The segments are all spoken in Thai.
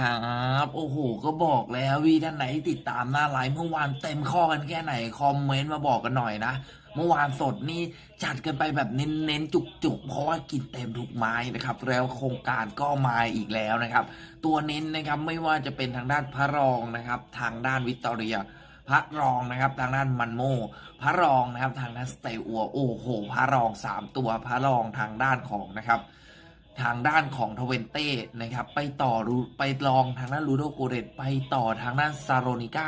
ครับโอ้โห ก็บอกแล้ววีท่านไหนติดตามหน้าไลฟ์เมื่อวานเต็มข้อกันแค่ไหน คอมเมนต์มาบอกกันหน่อยนะ เมื่อวานสดนี่จัดกันไปแบบเน้นๆจุกๆ เพราะว่ากินเต็มทุกไม้นะครับ แล้วโครงการก็มาอีกแล้วนะครับ ตัวเน้นนะครับไม่ว่าจะเป็นทางด้านพระรองนะครับ ทางด้านวิกตอเรียพระรองนะครับทางด้านมันโม พระรองนะครับทางด้านสเตอัวโอ้โห พระรองสามตัวพระรองทางด้านของนะครับ ทางด้านของทเวนเต้นะครับ ไปต่อรูไปลองทางด้านลูโดโกเรตไปต่อทางด้านซาโรนิก้า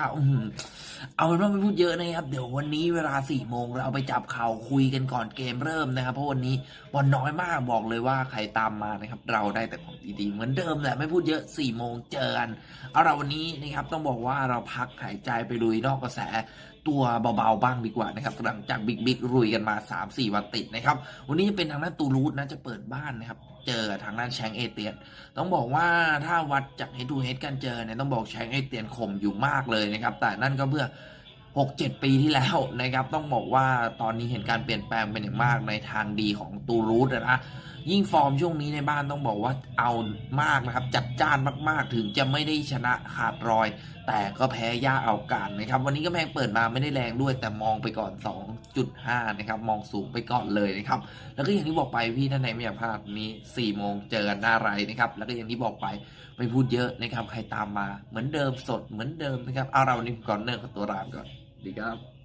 เอาเป็นว่าไม่พูดเยอะนะครับ เดี๋ยววันนี้เวลา4ี่โมงเราไปจับข่าวคุยกันก่อนเกมเริ่มนะครับ เพราะวันนี้บอลน้อยมากบอกเลยว่าใครตามมานะครับ เราได้แต่ของดีๆเหมือนเดิมแหละไม่พูดเยอะ4ี่โมงเจอกันเอาเราวันนี้นะครับต้องบอกว่าเราพักหายใจไปลุยนอกกระแสตัวเบาๆบ้างดีกว่านะครับหลังจากบิ๊กบิ๊กรุยกันมา 3-4 วันติดนะครับ วันนี้จะเป็นทางด้านตูรูทนะจะเปิดบ้านนะครับเจอทางด้านแชงเอเตียน ต้องบอกว่าถ้าวัดจากเฮดูเฮดกันเจอเนี่ยต้องบอกแชงเอเตียนข่มอยู่มากเลยนะครับ แต่นั่นก็เพื่อ 6-7 ปีที่แล้วนะครับ ต้องบอกว่าตอนนี้เห็นการเปลี่ยนแปลงเป็นอย่างมากในทางดีของตูรูทนะยิ่งฟอร์มช่วงนี้ในบ้านต้องบอกว่าเอามากนะครับ จัดจ้านมากๆ ถึงจะไม่ได้ชนะขาดรอย แต่ก็แพ้ย่าเอาการนะครับ วันนี้ก็แพงเปิดมาไม่ได้แรงด้วย แต่มองไปก่อน 2.5 นะครับ มองสูงไปก่อนเลยนะครับ แล้วก็อย่างที่บอกไปพี่ท่านไหนไม่อยากพลาดนี้4โมงเจอกันหน้าไรนะครับ แล้วก็อย่างที่บอกไปไม่พูดเยอะนะครับใครตามมาเหมือนเดิมสดเหมือนเดิมนะครับเอาเราวันนี้ก่อนเนิร์กับตัวรามก่อน Obrigado.